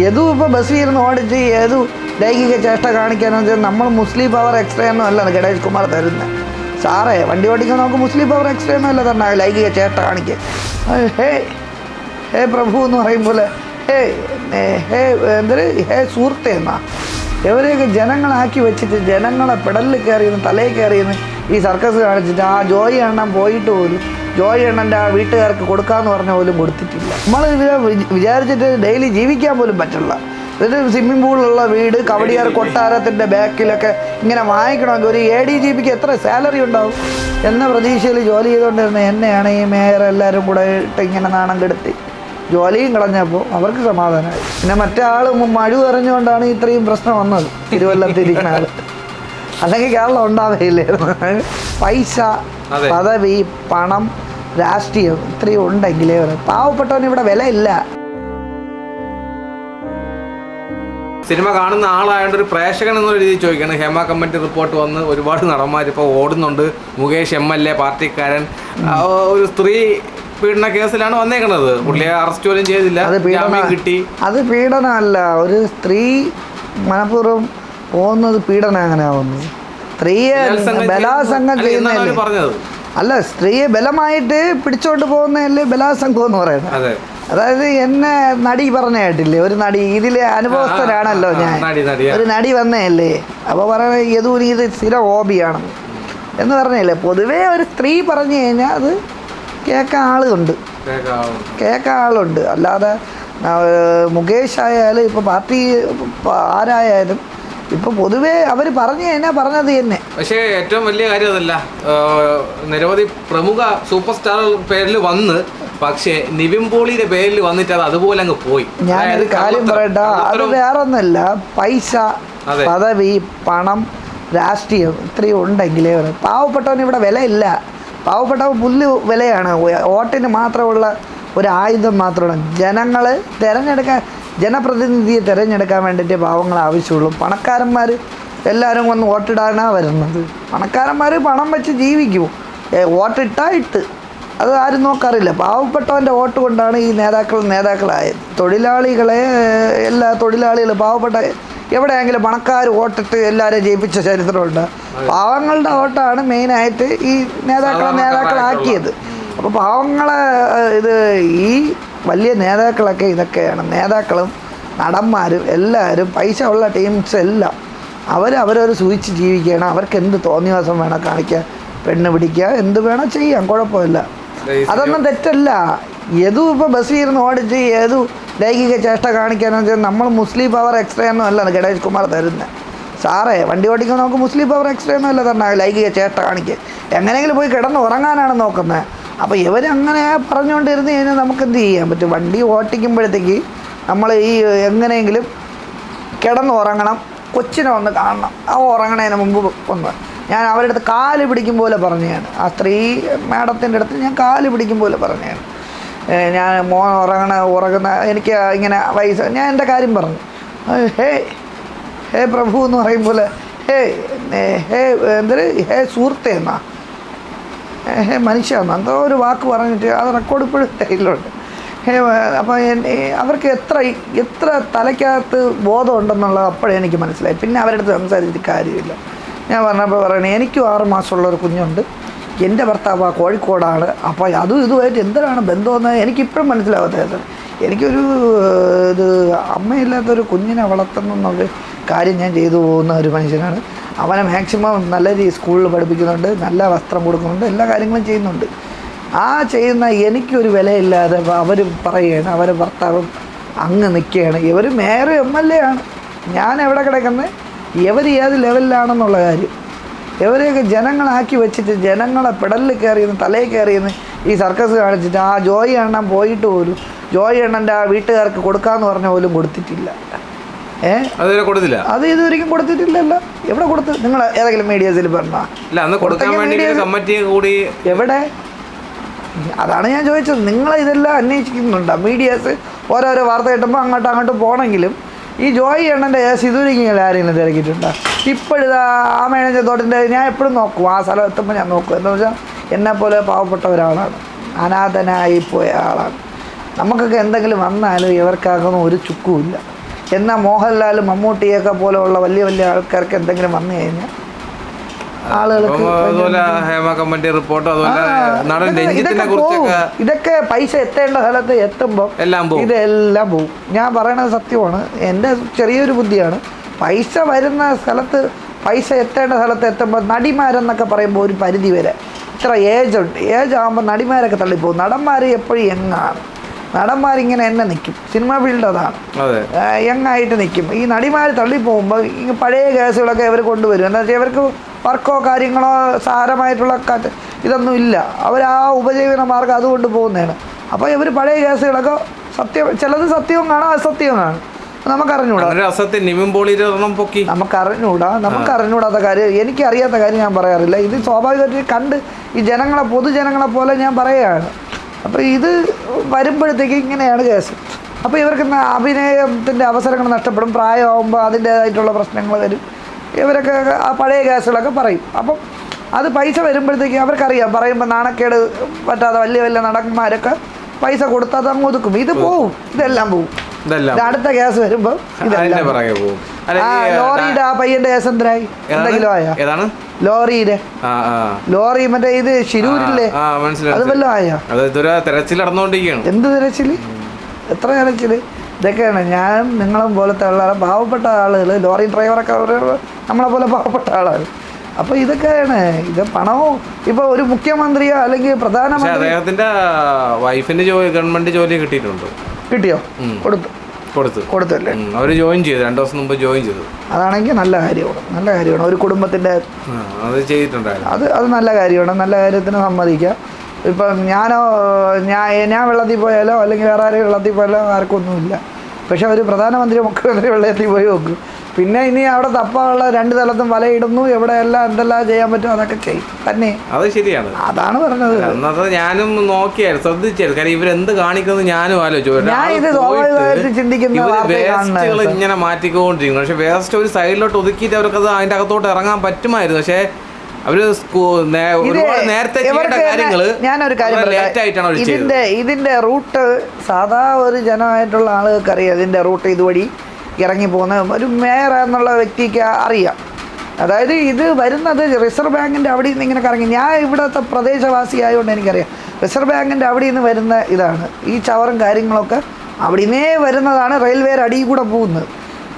യദു ഇപ്പോൾ ബസ്സിൽ ഇരുന്ന് ഓടിച്ച് ഏതു ലൈംഗിക ചേഷ്ട കാണിക്കാനെന്ന് വെച്ചാൽ നമ്മൾ മുസ്ലിം പവർ എക്സ്ട്രാ ഒന്നും അല്ല ഗണേഷ് കുമാർ തരുന്നത് സാറേ വണ്ടി ഓടിക്കാൻ നമുക്ക് മുസ്ലിം പവർ എക്സ്ട്രാ ഒന്നും അല്ല തന്നെ ലൈംഗിക ചേഷ്ട കാണിക്കുക ഹേ ഹേ പ്രഭു എന്ന് പറയും പോലെ ഹേ ഹേ എന്തൊരു ഹേ സുഹൃത്തേ എന്നാ. എവരെയൊക്കെ ജനങ്ങളാക്കി വെച്ചിട്ട് ജനങ്ങളെ പെടലിൽ കയറിയെന്ന് തലയിൽ കയറിയെന്ന് ഈ സർക്കസ് കാണിച്ചിട്ട് ആ ജോയി എണ്ണം പോയിട്ട് പോലും ജോയി എണ്ണന്റെ ആ വീട്ടുകാർക്ക് കൊടുക്കാന്ന് പറഞ്ഞ പോലും കൊടുത്തിട്ടില്ല. നമ്മൾ വിചാരിച്ചിട്ട് ഡെയിലി ജീവിക്കാൻ പോലും പറ്റില്ല. ഇത് സ്വിമ്മിംഗ് പൂളിലുള്ള വീട് കവടിയാർ കൊട്ടാരത്തിന്റെ ബാക്കിലൊക്കെ ഇങ്ങനെ വാങ്ങിക്കണമെങ്കിൽ ഒരു എ ഡി ജി പിക്ക് എത്ര സാലറി ഉണ്ടാവും? എന്ന പ്രതീക്ഷയിൽ ജോലി ചെയ്തുകൊണ്ടിരുന്ന എന്നെയാണ് ഈ മേയർ എല്ലാവരും കൂടെ ഇട്ട് ഇങ്ങനെ നാണം കെടുത്തി. ജോലിയും കളഞ്ഞപ്പോൾ അവർക്ക് സമാധാനമായി. പിന്നെ മറ്റേ ആൾ മഴ എറിഞ്ഞുകൊണ്ടാണ് ഇത്രയും പ്രശ്നം വന്നത് തിരുവല്ലത്തിരിക്കുന്ന ആൾ അല്ലെങ്കിൽ കേരളം ഉണ്ടാവുകയില്ലായിരുന്നു പൈസ പദവി പണം രാഷ്ട്രീയം ഇത്രയും ഉണ്ടെങ്കിലേ പാവപ്പെട്ടവന് ഇവിടെ വിലയില്ല. സിനിമ കാണുന്ന ആളായതുകൊണ്ട് ഒരു പ്രേക്ഷകൻ എന്നുള്ള രീതിയിൽ ചോദിക്കുകയാണ്. ഹേമ കമ്മിറ്റി റിപ്പോർട്ട് വന്ന് ഒരുപാട് നടന്മാർ ഇപ്പോൾ ഓടുന്നുണ്ട്. മുകേഷ് എം എൽ എ പാർട്ടിക്കാരൻ. ഒരു സ്ത്രീ പീഡന കേസിലാണ് വന്നേക്കുന്നത് പുള്ളിയെ അറസ്റ്റ് പോലും ചെയ്തില്ല. അത് പീഡന കിട്ടി. അത് പീഡനമല്ല. ഒരു സ്ത്രീ മനഃപൂർവം പോകുന്നത് പീഡന അങ്ങനെ ആവുന്നത് സ്ത്രീയെ ബലാസംഗം ചെയ്യുന്നതല്ലേ? പറഞ്ഞത്. അല്ല സ്ത്രീയെ ബലമായിട്ട് പിടിച്ചോണ്ട് പോകുന്നതല്ലേ ബലാസംഗം എന്ന് പറയുന്നത്? അതായത് എന്നെ നടി പറഞ്ഞ കേട്ടില്ലേ? ഒരു നടി ഇതിലെ അനുഭവസ്ഥരാണല്ലോ ഞാൻ. ഒരു നടി വന്നതല്ലേ? അപ്പോൾ പറയുന്നത് യദൂരി ഇത് സ്ഥിര ഹോബിയാണ് എന്ന് പറഞ്ഞല്ലേ? പൊതുവേ ഒരു സ്ത്രീ പറഞ്ഞു കഴിഞ്ഞാൽ അത് കേൾക്കാൻ ആളുണ്ട് കേൾക്കാം. കേൾക്കാൻ ആളുണ്ട് അല്ലാതെ മുകേഷ് ആയാലും ഇപ്പോൾ പാർട്ടി ഇപ്പൊ ആരായാലും ഇപ്പൊ പൊതുവേ അവർ പറഞ്ഞു കഴിഞ്ഞാൽ പറഞ്ഞത് തന്നെ. പക്ഷേ ഏറ്റവും വലിയ കാര്യം അതല്ല. നിരവധി പ്രമുഖ സൂപ്പർ സ്റ്റാർ പേരിൽ വന്ന് പക്ഷേ നിവിൻ പോളിയുടെ പേരിൽ വന്നിട്ട് അത് അതുപോലെ അങ്ങ് പോയി. ഞാനൊരു ഒരു കാര്യം പറയട്ടെ അത് വേറെ ഒന്നല്ല പൈസ. പദവി പണം രാഷ്ട്രീയം ഇത്രയും ഉണ്ടെങ്കിലേ പാവപ്പെട്ടവന് ഇവിടെ വിലയില്ല. പാവപ്പെട്ടവൻ പുല്ല് വിലയാണ്. വോട്ടിന് മാത്രമുള്ള ഒരു ആയുധം മാത്രമാണ്. ജനങ്ങൾ തിരഞ്ഞെടുക്കാൻ ജനപ്രതിനിധിയെ തിരഞ്ഞെടുക്കാൻ വേണ്ടിയിട്ട് പാവങ്ങൾ ആവശ്യമുള്ളൂ. പണക്കാരന്മാർ എല്ലാവരും വന്ന് വോട്ടിടാനാണ് വരുന്നത്. പണക്കാരന്മാർ പണം വെച്ച് ജീവിക്കും. വോട്ടിട്ടാ ഇട്ട്. അത് ആരും നോക്കാറില്ല. പാവപ്പെട്ടവന്റെ വോട്ട് കൊണ്ടാണ് ഈ നേതാക്കൾ നേതാക്കളായത്. തൊഴിലാളികളെ എല്ലാ തൊഴിലാളികൾ പാവപ്പെട്ട എവിടെയെങ്കിലും പണക്കാർ വോട്ടിട്ട് എല്ലാവരെയും ജയിപ്പിച്ച ചരിത്രമുണ്ട്. പാവങ്ങളുടെ വോട്ടാണ് മെയിനായിട്ട് ഈ നേതാക്കളെ നേതാക്കളാക്കിയത്. അപ്പോൾ പാവങ്ങളെ ഇത് ഈ വലിയ നേതാക്കളൊക്കെ ഇതൊക്കെയാണ്. നേതാക്കളും നടന്മാരും എല്ലാവരും പൈസ ഉള്ള ടീംസ് എല്ലാം അവർ അവരവർ സൂചിച്ച് ജീവിക്കുകയാണ്. അവർക്ക് എന്ത് തോന്നിവാസം വേണം കാണിക്കുക പെണ്ണ് പിടിക്കുക എന്ത് വേണോ ചെയ്യാം. കുഴപ്പമില്ല. അതൊന്നും തെറ്റല്ല. യദു ഇപ്പോൾ ബസ്സിൽ ഇരുന്ന് ഓടിച്ച് ഏതു ലൈംഗിക ചേഷ്ട കാണിക്കാന്ന് വെച്ചാൽ നമ്മൾ മുസ്ലിം പവർ എക്സ്ട്രാ ഒന്നും അല്ല ഗണേഷ് കുമാർ തരുന്നത് സാറേ വണ്ടി ഓടിക്കുമ്പോൾ നമുക്ക് മുസ്ലിം പവർ എക്സ്ട്രാ ഒന്നും അല്ല തന്നെ ലൈംഗിക ചേഷ്ട കാണിക്കുക എങ്ങനെയെങ്കിലും പോയി കിടന്ന് ഉറങ്ങാനാണ് നോക്കുന്നത് അപ്പോൾ ഇവർ ഇവരങ്ങനെ പറഞ്ഞുകൊണ്ടിരുന്ന് കഴിഞ്ഞാൽ നമുക്ക് എന്ത് ചെയ്യാൻ പറ്റും? വണ്ടി ഓട്ടിക്കുമ്പോഴത്തേക്ക് നമ്മൾ ഈ എങ്ങനെയെങ്കിലും കിടന്ന് ഉറങ്ങണം കൊച്ചിനെ ഒന്ന് കാണണം. ആ ഉറങ്ങണതിന് മുമ്പ് ഒന്ന് ഞാൻ അവരുടെ അടുത്ത് കാൽ പിടിക്കും പോലെ പറഞ്ഞതാണ്. ആ സ്ത്രീ മാഡത്തിന്റെ അടുത്ത് ഞാൻ കാൽ പിടിക്കും പോലെ പറഞ്ഞതാണ്. ഞാൻ മോൻ ഉറങ്ങണ ഉറങ്ങുന്ന എനിക്ക് ഇങ്ങനെ വയസ്സ് ഞാൻ എന്റെ കാര്യം പറഞ്ഞു. ഹേ ഹേ പ്രഭു എന്ന് പറയും പോലെ ഹേ ഹേ എന്തൊരു ഹേ സുഹൃത്തേ എന്നാ. ഹേ മനുഷ്യ എന്നാ. എന്തോ ഒരു വാക്ക് പറഞ്ഞിട്ട് അത് റെക്കോർഡ് ഇപ്പോഴും കയ്യിലുണ്ട്. ഹേ അപ്പോൾ അവർക്ക് എത്ര എത്ര തലയ്ക്കകത്ത് ബോധമുണ്ടെന്നുള്ളത് അപ്പോഴേ എനിക്ക് മനസ്സിലായി. പിന്നെ അവരുടെ അടുത്ത് സംസാരിച്ചിട്ട് കാര്യമില്ല. ഞാൻ പറഞ്ഞപ്പോൾ പറയണേ എനിക്കും ആറ് ഒരു കുഞ്ഞുണ്ട്. എന്റെ ഭർത്താവ് ആ കോഴിക്കോടാണ്. അപ്പോൾ അതും ഇതുമായിട്ട് എന്തിനാണ് ബന്ധമെന്ന് എനിക്കിപ്പോഴും മനസ്സിലാവാത്തത്. എനിക്കൊരു ഇത് അമ്മയില്ലാത്തൊരു കുഞ്ഞിനെ വളർത്തണം എന്നുള്ള കാര്യം ഞാൻ ചെയ്തു പോകുന്ന ഒരു മനുഷ്യനാണ്. അവനെ മാക്സിമം നല്ല രീതി സ്കൂളിൽ പഠിപ്പിക്കുന്നുണ്ട് നല്ല വസ്ത്രം കൊടുക്കുന്നുണ്ട് എല്ലാ കാര്യങ്ങളും ചെയ്യുന്നുണ്ട്. ആ ചെയ്യുന്ന എനിക്കൊരു വിലയില്ലാതെ അവർ പറയുകയാണ് അവരെ ഭർത്താവ് അങ്ങ് നിൽക്കുകയാണ്. ഇവർ മേയർ എം എൽ എ ആണ്. ഞാൻ എവിടെ കിടക്കുന്നത്? ഇവർ ഏത് ലെവലിലാണെന്നുള്ള കാര്യം. ഇവരെയൊക്കെ ജനങ്ങളാക്കി വെച്ചിട്ട് ജനങ്ങളെ പെടലിൽ കയറിയെന്ന് തലയിൽ കയറിയെന്ന് ഈ സർക്കസ് കാണിച്ചിട്ട് ആ ജോയി എണ്ണം പോയിട്ട് പോലും ജോയി എണ്ണന്റെ ആ വീട്ടുകാർക്ക് കൊടുക്കാമെന്ന് പറഞ്ഞ പോലും കൊടുത്തിട്ടില്ല. കൊടുത്തില്ല? അത് ഇതുവരെയും കൊടുത്തിട്ടില്ലല്ലോ. എവിടെ കൊടുത്ത്? നിങ്ങൾ ഏതെങ്കിലും മീഡിയസിൽ പറഞ്ഞാൽ കൂടി എവിടെ? അതാണ് ഞാൻ ചോദിച്ചത്. നിങ്ങൾ ഇതെല്ലാം അന്വേഷിക്കുന്നുണ്ടോ? മീഡിയാസ് ഓരോരോ വാർത്ത കിട്ടുമ്പോൾ അങ്ങോട്ടും അങ്ങോട്ടും പോകണമെങ്കിലും ഈ ജോയി എണ്ണന്റെ ഇതുവരെയും ആരെങ്കിലും തിരക്കിയിട്ടുണ്ടോ ഇപ്പോഴിതാ ആ മേനേജർ തോട്ടിന്റെ ഞാൻ എപ്പോഴും നോക്കും. ആ സ്ഥലം എത്തുമ്പോൾ ഞാൻ നോക്കും. എന്താ വെച്ചാൽ എന്നെപ്പോലെ പാവപ്പെട്ട ഒരാളാണ് അനാഥനായി പോയ ആളാണ്. നമുക്കൊക്കെ എന്തെങ്കിലും വന്നാലും ഇവർക്കാകുന്ന ഒരു ചുക്കുമില്ല എന്നാൽ മോഹൻലാൽ മമ്മൂട്ടിയൊക്കെ പോലെയുള്ള വലിയ വലിയ ആൾക്കാർക്ക് എന്തെങ്കിലും വന്നു കഴിഞ്ഞാൽ അതുപോലെ ഹേമ കമ്മിറ്റി റിപ്പോർട്ട് അതുപോലെ നടൻ ഇതൊക്കെ- രഞ്ജിത്തിനെ കുറിച്ചൊക്കെ ഇതൊക്കെ പൈസ എത്തേണ്ട സ്ഥലത്ത് എത്തുമ്പോൾ എല്ലാം പോകും ഇതെല്ലാം പോവും. ഞാൻ പറയണത് സത്യമാണ്. എന്റെ ചെറിയൊരു ബുദ്ധിയാണ്. പൈസ വരുന്ന സ്ഥലത്ത് പൈസ എത്തേണ്ട സ്ഥലത്ത് എത്തുമ്പോൾ നടിമാരെന്നൊക്കെ പറയുമ്പോൾ ഒരു പരിധി വരെ. ഇത്ര ഏജ് ഉണ്ട്. ഏജ് ആകുമ്പോൾ നടിമാരൊക്കെ തള്ളിപ്പോകും. നടന്മാർ എപ്പോഴും യങ്ങാണ്. നടന്മാരിങ്ങനെ എന്നെ നിൽക്കും സിനിമ ഫീൽഡ് അതാണ്. അതെ. യങ്ങായിട്ട് നിൽക്കും ഈ നടിമാർ തള്ളിപ്പോകുമ്പോൾ ഈ പഴയ കേസുകളൊക്കെ ഇവർ കൊണ്ടുവരും. എന്താ വെച്ചാൽ ഇവർക്ക് വർക്കോ കാര്യങ്ങളോ സാരമായിട്ടുള്ള ഇതൊന്നും ഇല്ല. അവർ ആ ഉപജീവന മാർഗം അതുകൊണ്ട് പോകുന്നതാണ്. അപ്പോൾ ഇവർ പഴയ കേസുകളൊക്കെ സത്യം ചിലത് സത്യവും കാണാം അസത്യവും കാണും. നമുക്കറിഞ്ഞൂടാ. നമുക്കറിഞ്ഞൂടാ. നമുക്കറിഞ്ഞൂടാത്ത കാര്യം എനിക്കറിയാത്ത കാര്യം ഞാൻ പറയാറില്ല. ഇത് സ്വാഭാവികമായിട്ട് കണ്ട് ഈ ജനങ്ങളെ പൊതുജനങ്ങളെ പോലെ ഞാൻ പറയുകയാണ്. അപ്പോൾ ഇത് വരുമ്പോഴത്തേക്ക് ഇങ്ങനെയാണ് കേസ്. അപ്പോൾ ഇവർക്ക് അഭിനയത്തിന്റെ അവസരങ്ങൾ നഷ്ടപ്പെടും പ്രായമാകുമ്പോൾ അതിന്റേതായിട്ടുള്ള പ്രശ്നങ്ങൾ വരും. ഇവരൊക്കെ ആ പഴയ കേസുകളൊക്കെ പറയും. അപ്പം അത് പൈസ വരുമ്പോഴത്തേക്ക് അവർക്കറിയാം. പറയുമ്പോൾ നാണക്കേട് പറ്റാതെ വലിയ വലിയ നടന്മാരൊക്കെ പൈസ കൊടുത്താൽ അങ്ങ് ഒതുക്കും. ഇത് പോവും. ഇതെല്ലാം പോവും. അടുത്ത കേസ് വരുമ്പോ ലോറിയുടെ ആ പയ്യന്റെ കേസ് എന്തിനായി? എന്തെങ്കിലും ആയ? ഏതാണ്? ലോറിയുടെ. ലോറി മറ്റേ ഇത് ശിരൂരില്ലേ? അത് വല്ലതും ആയാ? തെരച്ചിൽ നടന്നുകൊണ്ടിരിക്കുകയാണ്. എന്ത് തിരച്ചിൽ? എത്ര തിരച്ചിൽ? ഇതൊക്കെയാണ് ഞാൻ നിങ്ങളും പോലത്തെ ഉള്ള പാവപ്പെട്ട ആളുകൾ ലോറി ഡ്രൈവറൊക്കെ നമ്മളെ പോലെ പാവപ്പെട്ട ആളാണ് അപ്പൊ ഇതൊക്കെയാണ് ഇത് പണവും ഇപ്പൊ ഒരു മുഖ്യമന്ത്രിയോ അല്ലെങ്കിൽ പ്രധാനമന്ത്രി അദ്ദേഹത്തിന്റെ വൈഫിന്റെ ജോലി ഗവൺമെന്റ് ജോലി കിട്ടിയിട്ടുണ്ട്. കിട്ടിയോ? കൊടുത്തു കൊടുത്തു. കൊടുത്ത്. കൊടുത്തല്ലേ? ഉം, ജോയിൻ ചെയ്തു. രണ്ടു ദിവസം മുമ്പ് ജോയിൻ ചെയ്തു. അതാണെങ്കിൽ നല്ല കാര്യമാണ്. നല്ല കാര്യമാണ്. ഒരു കുടുംബത്തിന്റെ അത് ചെയ്തിട്ടുണ്ടായിരുന്നു. അത് അത് നല്ല കാര്യമാണ്. നല്ല കാര്യത്തിന് സമ്മതിക്കാം. ഇപ്പം ഞാനോ ഞാൻ ഞാൻ വെള്ളത്തിൽ പോയാലോ അല്ലെങ്കിൽ വേറെ ആരെയും വെള്ളത്തിൽ പോയാലോ ആർക്കൊന്നുമില്ല പക്ഷെ ഒരു പ്രധാനമന്ത്രി മുഖ്യമന്ത്രി വെള്ളത്തിൽ പോയി നോക്കും. പിന്നെ ഇനി അവിടെ തപ്പാനുള്ള രണ്ട് സ്ഥലത്തും വലയിടുന്നു എവിടെയെല്ലാം എന്തെല്ലാം ചെയ്യാൻ പറ്റും അതൊക്കെ ചെയ്യും. തന്നെ. അത് ശരിയാണ്. അതാണ് പറഞ്ഞത്. അന്നത്തെ ഞാനും നോക്കിയായിരുന്നു ശ്രദ്ധിച്ചായിരുന്നു കാരണം ഇവരെന്ത് കാണിക്കുന്നു ഞാനും ആലോചിച്ചു. ഞാൻ ഇത് സ്വാഭാവികമായിട്ട് ചിന്തിക്കുന്ന വാർത്തയെ കാണുന്നത് വേസ്റ്റുകൾ ഇങ്ങനെ മാറ്റിക്കൊണ്ടിരിക്കുന്നു. പക്ഷെ വേസ്റ്റ് ഒരു സൈഡിലോട്ട് ഒതുക്കിയിട്ട് അവർക്ക് അത് അതിന്റെ അകത്തോട്ട് ഇറങ്ങാൻ പറ്റുമായിരുന്നു. പക്ഷേ അവർ നേരത്തെ ഞാനൊരു കാര്യം ഇതിന്റെ ഇതിന്റെ റൂട്ട് സാധാ ഒരു ജനമായിട്ടുള്ള ആളുകൾക്ക് അറിയാം ഇതിന്റെ റൂട്ട് ഇതുവഴി. ഇറങ്ങി പോകുന്ന ഒരു മേയർ എന്നുള്ള വ്യക്തിക്ക് അറിയാം. അതായത് ഇത് വരുന്നത് റിസർവ് ബാങ്കിന്റെ അവിടെ നിന്ന് ഇങ്ങനെ കറങ്ങി. ഞാൻ ഇവിടുത്തെ പ്രദേശവാസി ആയതുകൊണ്ട് എനിക്കറിയാം. റിസർവ് ബാങ്കിന്റെ അവിടെ നിന്ന് വരുന്ന ഇതാണ്. ഈ ചവറും കാര്യങ്ങളൊക്കെ അവിടെ നിന്നേ വരുന്നതാണ് റെയിൽവേയുടെ അടിയിൽ കൂടെ പോകുന്നത്.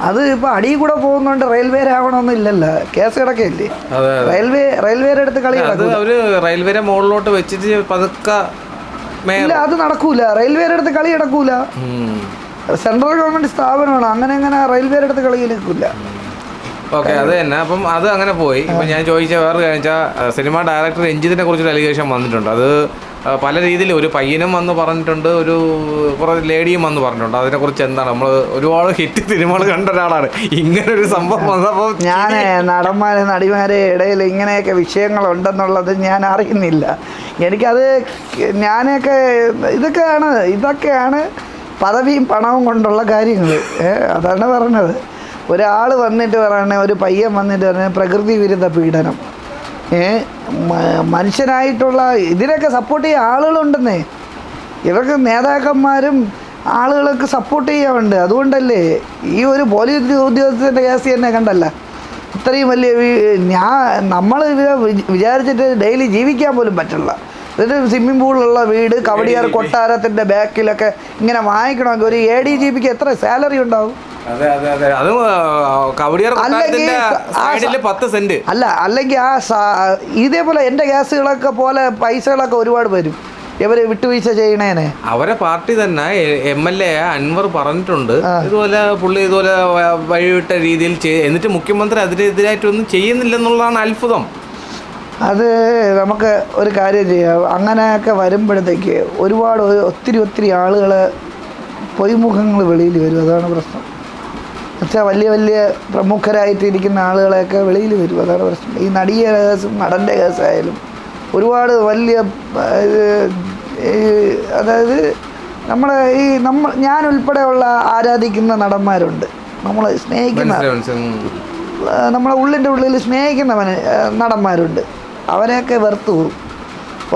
അത് ഇപ്പോൾ അടിയിൽ കൂടെ പോകുന്നതുകൊണ്ട് ആവണമെന്നും ആവണമെന്നില്ലല്ലോ കേസ് കിടക്കില്ലേ റെയിൽവേ റെയിൽവേയുടെ അടുത്ത് കളി റെയിൽവേരെ മുകളിലോട്ട് വെച്ചിട്ട് പതുക്കെ ഇല്ല അത് നടക്കൂല. റെയിൽവേയുടെ അടുത്ത് കളി നടക്കൂല. സെൻട്രൽ ഗവൺമെന്റ് സ്ഥാപനമാണ്. അങ്ങനെ അങ്ങനെ റെയിൽവേയുടെ അടുത്ത് കളിയിലേക്കില്ല ഓക്കെ അത് തന്നെ. അപ്പം അത് അങ്ങനെ പോയി. ഇപ്പം ഞാൻ ചോദിച്ച വേറെ കാര്യം വെച്ചാൽ സിനിമ ഡയറക്ടർ രഞ്ജിത്തിനെ കുറിച്ചൊരു അലിഗേഷൻ വന്നിട്ടുണ്ട്. അത് പല രീതിയിൽ ഒരു പയ്യനും വന്ന് പറഞ്ഞിട്ടുണ്ട് ഒരു കുറേ ലേഡിയും വന്ന് പറഞ്ഞിട്ടുണ്ട്. അതിനെക്കുറിച്ച് എന്താണ്? നമ്മൾ ഒരുപാട് ഹിറ്റ് സിനിമകൾ കണ്ട ഒരാളാണ്. ഇങ്ങനെ ഒരു സംഭവം വന്നപ്പോൾ ഞാൻ നടന്മാരെ നടിമാരെ ഇടയിൽ ഇങ്ങനെയൊക്കെ വിഷയങ്ങളുണ്ടെന്നുള്ളത് ഞാൻ അറിയുന്നില്ല. എനിക്കത് ഞാനൊക്കെ ഇതൊക്കെയാണ് ഇതൊക്കെയാണ് പദവിയും പണവും കൊണ്ടുള്ള കാര്യങ്ങൾ അതാണ് പറഞ്ഞത്. ഒരാൾ വന്നിട്ട് പറയണേ ഒരു പയ്യൻ വന്നിട്ട് പറഞ്ഞ പ്രകൃതി വിരുദ്ധ പീഡനം. മനുഷ്യനായിട്ടുള്ള ഇതിനൊക്കെ സപ്പോർട്ട് ചെയ്യാൻ ആളുകളുണ്ടെന്നേ. ഇവർക്ക് നേതാക്കന്മാരും ആളുകളൊക്കെ സപ്പോർട്ട് ചെയ്യാറുണ്ട് അതുകൊണ്ടല്ലേ ഈ ഒരു പോലീസ് ഉദ്യോഗസ്ഥന്റെ കേസ് തന്നെ കണ്ടല്ല. ഇത്രയും വലിയ ഞാൻ നമ്മൾ വിചാരിച്ചിട്ട് ഡെയിലി ജീവിക്കാൻ പോലും പറ്റില്ല. എന്നിട്ട് സ്വിമ്മിംഗ് പൂളിലുള്ള വീട് കവടിയാർ കൊട്ടാരത്തിന്റെ ബാക്കിലൊക്കെ ഇങ്ങനെ വാങ്ങിക്കണമെങ്കിൽ ഒരു എ ഡി ജി പിക്ക് എത്ര സാലറി ഉണ്ടാവും? അല്ല അല്ലെങ്കിൽ ആ ഇതേപോലെ എന്റെ ഗ്യാസുകളൊക്കെ പോലെ പൈസകളൊക്കെ ഒരുപാട് വരും. ഇവർ വിട്ടുവീഴ്ച ചെയ്യണേനെ. അവരെ പാർട്ടി തന്നെ എം എൽ എ അൻവർ പറഞ്ഞിട്ടുണ്ട്. ഇതുപോലെ പുള്ളി ഇതുപോലെ വഴിവിട്ട രീതിയിൽ എന്നിട്ട് മുഖ്യമന്ത്രി അതിനെതിരായിട്ടൊന്നും ചെയ്യുന്നില്ലെന്നുള്ളതാണ് അത്ഭുതം. അത് നമുക്ക് ഒരു കാര്യം ചെയ്യാം. അങ്ങനെയൊക്കെ വരുമ്പോഴത്തേക്ക് ഒരുപാട് ഒത്തിരി ഒത്തിരി ആളുകൾ പൊയ്മുഖങ്ങൾ വെളിയിൽ വരും. അതാണ് പ്രശ്നം. എന്നുവെച്ചാൽ വലിയ വലിയ പ്രമുഖരായിട്ട് ഇരിക്കുന്ന ആളുകളെയൊക്കെ വെളിയിൽ വരും. അതാണ് പ്രശ്നം. ഈ നടിയെ കേസും നടന്റെ കേസായാലും ഒരുപാട് വലിയ അതായത് നമ്മളെ ഈ നമ്മൾ ഞാൻ ഉൾപ്പെടെയുള്ള ആരാധിക്കുന്ന നടന്മാരുണ്ട്. നമ്മൾ സ്നേഹിക്കുന്ന നമ്മളെ ഉള്ളിന്റെ ഉള്ളിൽ സ്നേഹിക്കുന്നവന് നടന്മാരുണ്ട്. അവരെയൊക്കെ വെറുത്തു പോകും.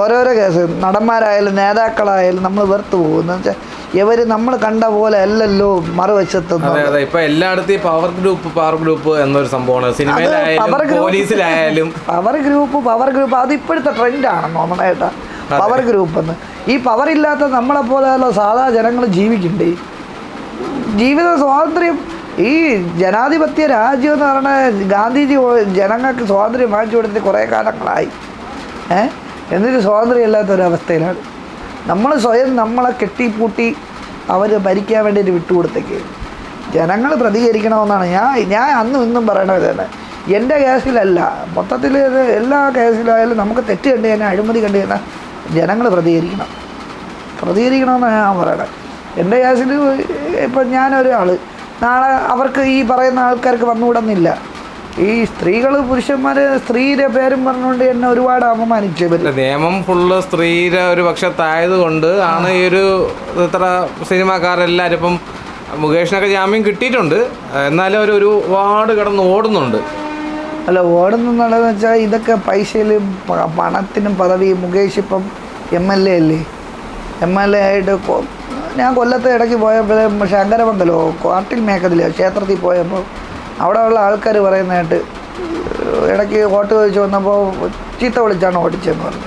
ഓരോരോ കേസ് നടന്മാരായാലും നേതാക്കളായാലും നമ്മൾ വെറുത്തു പോകും. എന്ന് വെച്ചാൽ ഇവർ നമ്മൾ കണ്ട പോലെ അല്ലല്ലോ മറുവശത്ത് ഇപ്പൊ എല്ലായിടത്തും പവർ ഗ്രൂപ്പ് പവർ ഗ്രൂപ്പ് എന്നൊരു സംഭവമാണ്. സിനിമയിലായാലും പോലീസിലായാലും. പവർ ഗ്രൂപ്പ് പവർ ഗ്രൂപ്പ് അത് ഇപ്പോഴത്തെ ട്രെൻഡാണ് നോർമലായിട്ട് പവർ ഗ്രൂപ്പ് എന്ന്. ഈ പവർ ഇല്ലാത്ത നമ്മളെ പോലെയുള്ള സാധാ ജനങ്ങൾ ജീവിക്കണ്ടേ? ജീവിത സ്വാതന്ത്ര്യം ഈ ജനാധിപത്യ രാജ്യം എന്ന് പറഞ്ഞാൽ ഗാന്ധിജി ജനങ്ങൾക്ക് സ്വാതന്ത്ര്യം വാങ്ങിച്ചു കൊടുത്തിട്ട് കുറേ കാലങ്ങളായി. ഏ? എന്നിട്ട് സ്വാതന്ത്ര്യം ഇല്ലാത്തൊരവസ്ഥയിലാണ് നമ്മൾ സ്വയം നമ്മളെ കെട്ടിപ്പൂട്ടി അവർ ഭരിക്കാൻ വേണ്ടിയിട്ട് വിട്ടുകൊടുത്തേക്ക്. ജനങ്ങൾ പ്രതികരിക്കണമെന്നാണ്. ഞാൻ ഞാൻ അന്നും ഇന്നും പറയണത് തന്നെ എന്റെ കേസിലല്ല. മൊത്തത്തിൽ എല്ലാ കേസിലായാലും നമുക്ക് തെറ്റ് കണ്ടു കഴിഞ്ഞാൽ അഴിമതി കണ്ടു കഴിഞ്ഞാൽ ജനങ്ങൾ പ്രതികരിക്കണം. പ്രതികരിക്കണമെന്നാണ് ഞാൻ പറയണത്. എന്റെ കേസിൽ ഇപ്പം ഞാനൊരാൾ നാളെ അവർക്ക് ഈ പറയുന്ന ആൾക്കാർക്ക് വന്നുകൂടുന്നില്ല. ഈ സ്ത്രീകൾ പുരുഷന്മാർ സ്ത്രീയുടെ പേരും പറഞ്ഞുകൊണ്ട് എന്നെ ഒരുപാട് അപമാനിച്ചു നിയമം ഫുള്ള് സ്ത്രീയുടെ ഒരു പക്ഷത്തായത് കൊണ്ട് ആണ് ഈ ഒരു ഇത്ര സിനിമാക്കാരെല്ലാവരും ഇപ്പം മുകേഷിനൊക്കെ ജാമ്യം കിട്ടിയിട്ടുണ്ട്. എന്നാലും അവർ ഒരുപാട് കിടന്ന് ഓടുന്നുണ്ട്. അല്ല ഓടുന്നുള്ളതെന്ന് വെച്ചാൽ ഇതൊക്കെ പൈസയിലും പണത്തിനും പദവിയും മുകേഷ് ഇപ്പം എം എൽ എ അല്ലേ? എം എൽ എ ആയിട്ട് ഞാൻ കൊല്ലത്ത് ഇടയ്ക്ക് പോയപ്പോൾ ശങ്കരമംഗലോ കാട്ടിൽ മേക്കതിലോ ക്ഷേത്രത്തിൽ പോയപ്പോൾ അവിടെ ഉള്ള ആൾക്കാർ പറയുന്നതായിട്ട് ഇടയ്ക്ക് ഓട്ട് ചോദിച്ചു വന്നപ്പോൾ ചീത്ത വിളിച്ചാണ് ഓടിച്ചെന്ന് പറഞ്ഞു.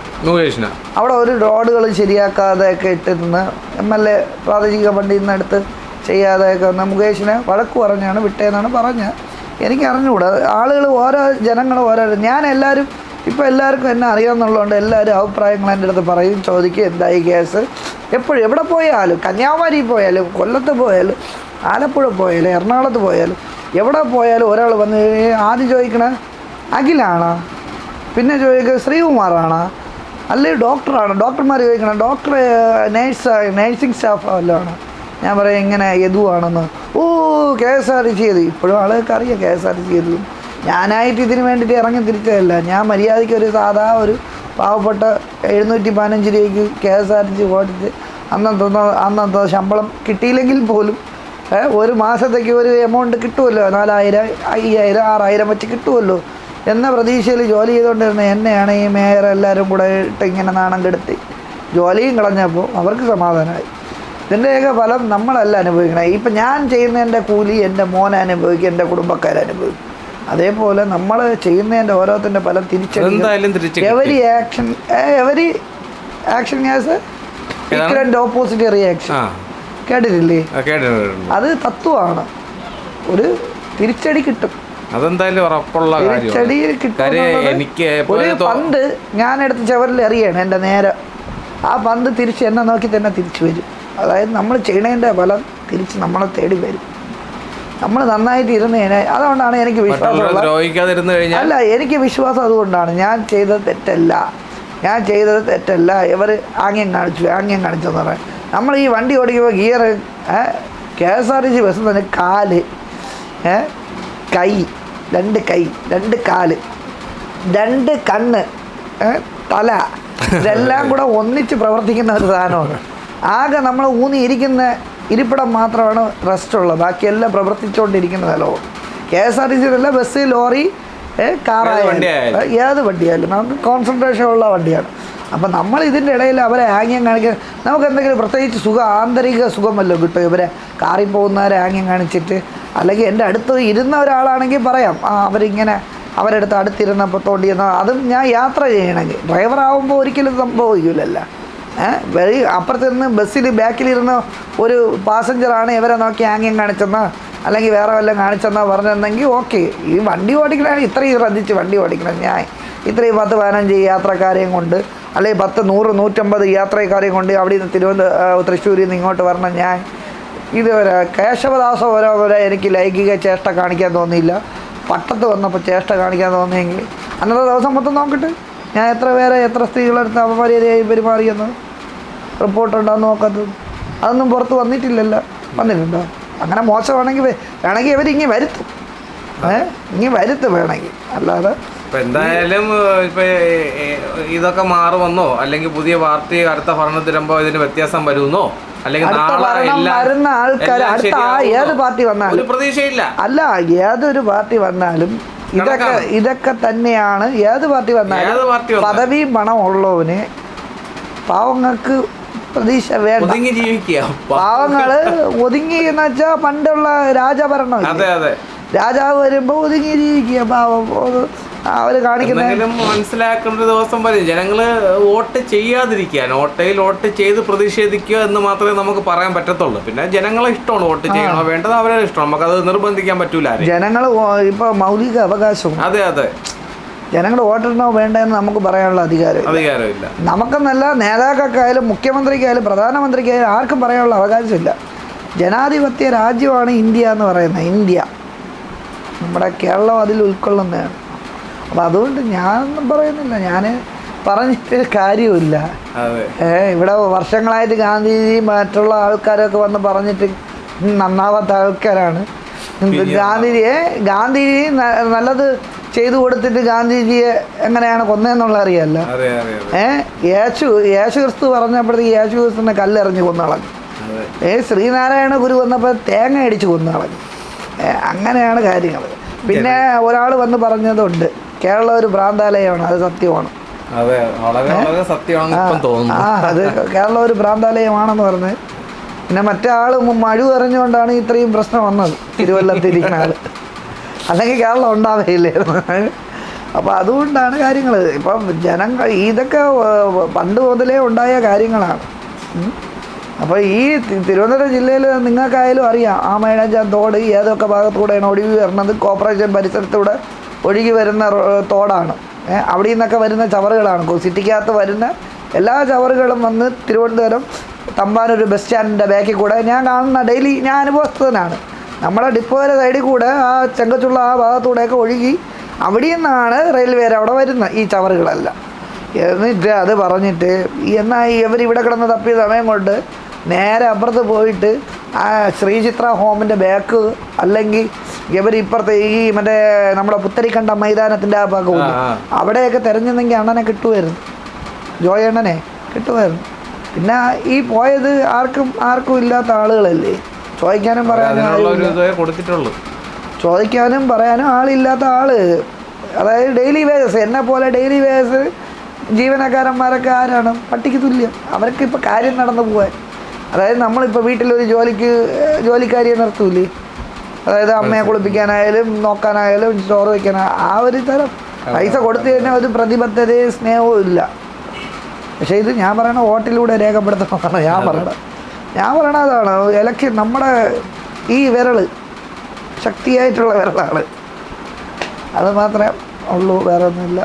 അവിടെ ഒരു റോഡുകൾ ശരിയാക്കാതെ ഒക്കെ ഇട്ടിരുന്ന് എം എൽ എ പ്രാദേശിക ഫണ്ടിൽ നിന്ന് എടുത്ത് ചെയ്യാതെയൊക്കെ വന്ന മുകേഷിനെ വഴക്ക് പറഞ്ഞാണ് വിട്ടേന്നാണ് പറഞ്ഞത് എനിക്ക് അറിഞ്ഞുകൂടാ ആളുകൾ ഓരോ ജനങ്ങൾ ഓരോ ഞാൻ എല്ലാവരും ഇപ്പോൾ എല്ലാവർക്കും എന്നെ അറിയാമെന്നുള്ളതുകൊണ്ട് എല്ലാവരും അഭിപ്രായങ്ങൾ എന്റെ അടുത്ത് പറയും ചോദിക്കും എന്തായി കേസ്. എപ്പോഴും എവിടെ പോയാലും കന്യാകുമാരി പോയാലും കൊല്ലത്ത് പോയാലും ആലപ്പുഴ പോയാലും എറണാകുളത്ത് പോയാലും എവിടെ പോയാലും ഒരാൾ വന്ന് ആദ്യം ചോദിക്കണേ അഖിലാണോ. പിന്നെ ചോദിക്കുക ശ്രീകുമാറാണോ. അല്ലെങ്കിൽ ഡോക്ടറാണ്. ഡോക്ടർമാർ ചോദിക്കണം ഡോക്ടർ നേഴ്സ് നേഴ്സിംഗ് സ്റ്റാഫ് വല്ലതാണ് ഞാൻ പറയാം ഇങ്ങനെ യദുവാണെന്ന്? ഓ K S R T C ചെയ്തു ഇപ്പോഴും ആളുകൾക്ക് അറിയാം K S R T C ചെയ്തു ഞാനായിട്ട് ഇതിന് വേണ്ടിയിട്ട് ഇറങ്ങി തിരിച്ചതല്ല ഞാൻ മര്യാദയ്ക്ക് ഒരു സാധാ ഒരു പാവപ്പെട്ട എഴുന്നൂറ്റി പതിനഞ്ച് രൂപയ്ക്ക് K S R T C ഓടിച്ച് അന്നത്തെ അന്നത്തെ ശമ്പളം കിട്ടിയില്ലെങ്കിൽ പോലും ഒരു മാസത്തേക്ക് ഒരു എമൗണ്ട് കിട്ടുമല്ലോ? നാലായിരം അയ്യായിരം ആറായിരം വെച്ച് കിട്ടുമല്ലോ? എന്ന പ്രതീക്ഷയിൽ ജോലി ചെയ്തുകൊണ്ടിരുന്ന എന്നെയാണ് ഈ മേയർ എല്ലാവരും കൂടെ ഇട്ട് ഇങ്ങനെ നാണം കെടുത്തി. ജോലിയും കളഞ്ഞപ്പോൾ അവർക്ക് സമാധാനമായി. ഇതിന്റെയൊക്കെ ഫലം നമ്മളല്ല അനുഭവിക്കണം. ഇപ്പം ഞാൻ ചെയ്യുന്നതിന്റെ കൂലി എന്റെ മോൻ അനുഭവിക്കും എന്റെ കുടുംബക്കാർ അനുഭവിക്കും. അതേപോലെ നമ്മൾ ചെയ്യുന്നതിന്റെ ഓരോത്തിന്റെ ഫലം തിരിച്ചറിയുക എന്തായാലും തിരിച്ച് every action every action has opposite reaction കേട്ടിട്ടില്ലേ? അത് തത്വമാണ്. ഒരു തിരിച്ചടി കിട്ടും. അതെന്തായാലും ഉറപ്പുള്ള തിരിച്ചടി എനിക്ക് ഒരു പന്ത് ഞാൻ എടുത്ത് ചവറിൽ എറിയണം എന്റെ നേരെ. ആ പന്ത് തിരിച്ച് എന്നെ നോക്കി തന്നെ തിരിച്ചു വരും. അതായത് നമ്മൾ ചെയ്യണതിന്റെ ഫലം തിരിച്ച് നമ്മളെ തേടി വരും. നമ്മൾ നന്നായിട്ട് ഇരുന്ന് അതുകൊണ്ടാണ് എനിക്ക് വിശ്വാസം അല്ല എനിക്ക് വിശ്വാസം അതുകൊണ്ടാണ്. ഞാൻ ചെയ്തത് തെറ്റല്ല. ഞാൻ ചെയ്തത് തെറ്റല്ല. ഇവർ ആംഗ്യം കാണിച്ചു ആംഗ്യം കാണിച്ചെന്ന് പറയാം. നമ്മൾ ഈ വണ്ടി ഓടിക്കുമ്പോൾ gear K S R T C bus തന്നെ കാൽ കൈ രണ്ട് കൈ രണ്ട് കാൽ രണ്ട് കണ്ണ് തല ഇതെല്ലാം കൂടെ ഒന്നിച്ച് പ്രവർത്തിക്കുന്ന ഒരു സാധനമാണ്. ആകെ നമ്മൾ ഊന്നി ഇരിക്കുന്ന ഇരിപ്പിടം മാത്രമാണ് റെസ്റ്റ് ഉള്ളത്. ബാക്കിയെല്ലാം പ്രവർത്തിച്ചുകൊണ്ടിരിക്കുന്ന സ്ഥലവും കെ എസ് ആർ ടി സിയിലല്ല ബസ് ലോറി കാറായാലും ഏത് വണ്ടിയായാലും. നമുക്ക് കോൺസെൻട്രേഷൻ ഉള്ള വണ്ടിയാണ്. അപ്പം നമ്മൾ ഇതിന്റെ ഇടയിൽ അവരെ ആംഗ്യം കാണിക്കാൻ നമുക്ക് എന്തെങ്കിലും പ്രത്യേകിച്ച് സുഖം ആന്തരിക സുഖമല്ലോ കിട്ടും. ഇവരെ കാറിൽ പോകുന്നവരെ ആംഗ്യം കാണിച്ചിട്ട്. അല്ലെങ്കിൽ എന്റെ അടുത്ത് ഇരുന്ന ഒരാളാണെങ്കിൽ പറയാം ആ അവരിങ്ങനെ അവരെടുത്ത് അടുത്തിരുന്നപ്പോൾ തോണ്ടിയെന്നോ അതും ഞാൻ യാത്ര ചെയ്യണമെങ്കിൽ. ഡ്രൈവർ ആകുമ്പോൾ ഒരിക്കലും സംഭവിക്കില്ലല്ലോ വെറി അപ്പുറത്ത് നിന്ന് ബസ്സിൽ ബാക്കിലിരുന്ന ഒരു പാസഞ്ചറാണ് ഇവരെ നോക്കി ആംഗ്യം കാണിച്ചെന്നോ അല്ലെങ്കിൽ വേറെ വല്ലതും കാണിച്ചെന്നോ പറഞ്ഞിരുന്നെങ്കിൽ ഓക്കെ. ഈ വണ്ടി ഓടിക്കണ ഇത്രയും ശ്രദ്ധിച്ച് വണ്ടി ഓടിക്കണം. ഞാൻ ഇത്രയും പത്ത് പതിനഞ്ച് യാത്രക്കാരെയും കൊണ്ട് അല്ലെങ്കിൽ പത്ത് നൂറ് നൂറ്റമ്പത് യാത്രക്കാരെയും കൊണ്ട് അവിടെ നിന്ന് തിരുവനന്തപുരം തൃശ്ശൂരിൽ നിന്ന് ഇങ്ങോട്ട് വരണം. ഞാൻ ഇതുവരെ കേശവദാസ ഓരോ വരെ എനിക്ക് ലൈംഗിക ചേഷ്ട കാണിക്കാൻ തോന്നിയില്ല. പട്ടത്ത് വന്നപ്പോൾ ചേഷ്ട കാണിക്കാൻ തോന്നിയെങ്കിൽ അന്നത്തെ ദിവസം മൊത്തം നോക്കട്ടെ ഞാൻ എത്ര പേരെ എത്ര സ്ത്രീകളെടുത്ത് അപമര്യാദയായി പെരുമാറിയെന്ന്. റിപ്പോർട്ടുണ്ടോ നോക്കാത്തത്. അതൊന്നും പുറത്ത് വന്നിട്ടില്ലല്ലോ. വന്നിട്ടുണ്ടോ? അങ്ങനെ മോശമാണെങ്കിൽ വേണമെങ്കിൽ ഇങ്ങനെ വരുത്തും. ഏഹ് ഇങ്ങി വരുത്തും വേണമെങ്കിൽ. അല്ലാതെ എന്തായാലും ഇപ്പൊ ഇതൊക്കെ മാറുമെന്നോ അല്ലെങ്കിൽ പുതിയ പാർട്ടി അടുത്ത ഭരണത്തിലുമ്പോ ഇതിന് വ്യത്യാസം വരുമെന്നോ അല്ലെങ്കിൽ വരുന്ന ആൾക്കാർ അടുത്ത ഏത് പാർട്ടി വന്നാലും പ്രതീക്ഷയില്ല. അല്ല ഏതൊരു പാർട്ടി വന്നാലും ഇതൊക്കെ ഇതൊക്കെ തന്നെയാണ്. ഏത് പാർട്ടി വന്നാലും പാർട്ടി വന്നാലും. പദവിയും പണം ഉള്ളവന് പാവങ്ങൾക്ക് പ്രതീക്ഷ വേണ്ട. ഒതുങ്ങി ജീവിക്കുക. പാവങ്ങൾ ഒതുങ്ങി എന്ന് വെച്ചാൽ പണ്ടുള്ള രാജഭരണം അതെ അതെ. രാജാവ് വരുമ്പോ ഒതുങ്ങി ജീവിക്കുക പാവം. അത് അവർ കാണിക്കുന്ന എന്തെങ്കിലും മനസ്സിലാക്കേണ്ട ഒരു ദിവസം വരും. ജനങ്ങൾ വോട്ട് ചെയ്യാതിരിക്കാൻ വോട്ടയിൽ വോട്ട് ചെയ്ത് പ്രതിഷേധിക്കുക എന്ന് മാത്രമേ നമുക്ക് പറയാൻ പറ്റത്തുള്ളൂ. പിന്നെ ജനങ്ങളെ ഇഷ്ടമാണ് വോട്ട് ചെയ്യണോ? വേണ്ടത് അവരുടെ ഇഷ്ടം. അത് നിർബന്ധിക്കാൻ പറ്റൂല. ജനങ്ങൾ ഇപ്പൊ മൗലിക അവകാശം. അതെ അതെ. ജനങ്ങൾ വോട്ടിടണോ വേണ്ടെന്ന് നമുക്ക് പറയാനുള്ള അധികാരം അധികാരമില്ല. നമുക്കെന്നല്ല നേതാക്കൾക്കായാലും മുഖ്യമന്ത്രിക്കായാലും പ്രധാനമന്ത്രിക്കായാലും ആർക്കും പറയാനുള്ള അവകാശമില്ല. ജനാധിപത്യ രാജ്യമാണ് ഇന്ത്യ എന്ന് പറയുന്നത്. ഇന്ത്യ. നമ്മുടെ കേരളം അതിൽ ഉൾക്കൊള്ളുന്നതാണ്. അപ്പം അതുകൊണ്ട് ഞാനൊന്നും പറയുന്നില്ല. ഞാൻ പറഞ്ഞിട്ട് കാര്യമില്ല ഏ ഇവിടെ വർഷങ്ങളായിട്ട് ഗാന്ധിജി മറ്റുള്ള ആൾക്കാരൊക്കെ വന്ന് പറഞ്ഞിട്ട് നന്നാവാത്ത ആൾക്കാരാണ്. ഗാന്ധിജിയെ ഗാന്ധിജി നല്ലത് ചെയ്തു കൊടുത്തിട്ട് ഗാന്ധിജിയെ എങ്ങനെയാണ് കൊന്നതെന്നുള്ള അറിയാമല്ലോ ഏ? യേശു യേശു ക്രിസ്തു പറഞ്ഞപ്പോഴത്തേക്ക് യേശു ക്രിസ്തുവിനെ കല്ലെറിഞ്ഞ് കൊന്നളഞ്ഞു. ഏ ശ്രീനാരായണ ഗുരു വന്നപ്പോൾ തേങ്ങ അടിച്ച് കൊന്നളഞ്ഞു. അങ്ങനെയാണ് കാര്യങ്ങൾ. പിന്നെ ഒരാൾ വന്ന് പറഞ്ഞതുണ്ട് കേരള ഒരു ഭ്രാന്താലയമാണ് അത് സത്യമാണ്. ആ അത് കേരള ഒരു ഭ്രാന്താലയമാണെന്ന് പറഞ്ഞ്. പിന്നെ മറ്റേ ആൾ മഴു എറിഞ്ഞുകൊണ്ടാണ് ഇത്രയും പ്രശ്നം വന്നത് തിരുവല്ലത്തിരിക്കുന്ന ആൾ അല്ലെങ്കിൽ കേരളം ഉണ്ടാവുകയില്ലായിരുന്നു അപ്പോൾ അതുകൊണ്ടാണ് കാര്യങ്ങൾ. ഇപ്പം ജനങ്ങൾ ഇതൊക്കെ പണ്ട് മുതലേ ഉണ്ടായ കാര്യങ്ങളാണ്. അപ്പോൾ ഈ തിരുവനന്തപുരം ജില്ലയിൽ നിങ്ങൾക്കായാലും അറിയാം ആ മേഴഞ്ചാൻ തോട് ഏതൊക്കെ ഭാഗത്തൂടെയാണ് ഒഴുകി വരുന്നത് കോർപ്പറേഷൻ പരിസരത്തൂടെ ഒഴുകി വരുന്ന തോടാണ്. അവിടെ നിന്നൊക്കെ വരുന്ന ചവറുകളാണ്. സിറ്റിക്കകത്ത് വരുന്ന എല്ലാ ചവറുകളും വന്ന് തിരുവനന്തപുരം തമ്പാനൊരു ബസ് സ്റ്റാൻഡിന്റെ ബാക്കിൽ കൂടെ ഞാൻ കാണുന്ന ഡെയിലി ഞാൻ അനുഭവസ്ഥനാണ്. നമ്മുടെ ഡിപ്പോയുടെ സൈഡിൽ കൂടെ ആ ചെങ്കച്ചുള്ള ആ ഭാഗത്തൂടെയൊക്കെ ഒഴുകി അവിടെ നിന്നാണ് റെയിൽവേ അവിടെ വരുന്നത് ഈ ചവറുകളെല്ലാം. എന്നിട്ട് അത് പറഞ്ഞിട്ട് ഈ എന്നാ ഇവർ ഇവിടെ കിടന്ന് തപ്പിയ സമയം കൊണ്ട് നേരെ അപ്പുറത്ത് പോയിട്ട് ആ ശ്രീചിത്ര ഹോമിന്റെ ബാക്ക് അല്ലെങ്കിൽ ഇവർ ഇപ്പുറത്തെ ഈ മറ്റേ നമ്മുടെ പുത്തരിക്കണ്ട മൈതാനത്തിന്റെ ആ ഭാഗം ആ, ആ. അവിടെയൊക്കെ തിരഞ്ഞെന്നെങ്കിൽ അണ്ണനെ കിട്ടുമായിരുന്നു ജോയ് അണ്ണനെ കിട്ടുമായിരുന്നു പിന്നെ ഈ പോയത് ആർക്കും ആർക്കും ഇല്ലാത്ത ആളുകളല്ലേ? ചോദിക്കാനും പറയാനും കൊടുത്തിട്ടുള്ളൂ. ചോദിക്കാനും പറയാനും ആളില്ലാത്ത ആൾ. അതായത് ഡെയിലി വേജസ് എന്നെ പോലെ ഡെയിലി വേജസ് ജീവനക്കാരന്മാരൊക്കെ ആരാണ്? പട്ടിക്ക് തുല്യം. അവർക്ക് ഇപ്പോൾ കാര്യം നടന്നു പോകാൻ അതായത് നമ്മളിപ്പോൾ വീട്ടിലൊരു ജോലിക്ക് ജോലിക്കാരിയെ നിർത്തൂലേ? അതായത് അമ്മയെ കുളിപ്പിക്കാനായാലും നോക്കാനായാലും ചോറ് വയ്ക്കാനാ ആ ഒരു തരം. പൈസ കൊടുത്തു കഴിഞ്ഞാൽ ഒരു പ്രതിബദ്ധതയും സ്നേഹവും ഇല്ല. പക്ഷേ ഇത് ഞാൻ പറയണ ഹോട്ടലിലൂടെ രേഖപ്പെടുത്തണമെന്നാണ് ഞാൻ പറയണത്. ഞാൻ പറയണത് അതാണ് ഇലക്ഷൻ നമ്മുടെ ഈ വിരൾ ശക്തിയായിട്ടുള്ള വിരളാണ്. അത് മാത്രമേ ഉള്ളൂ വേറെ ഒന്നുമില്ല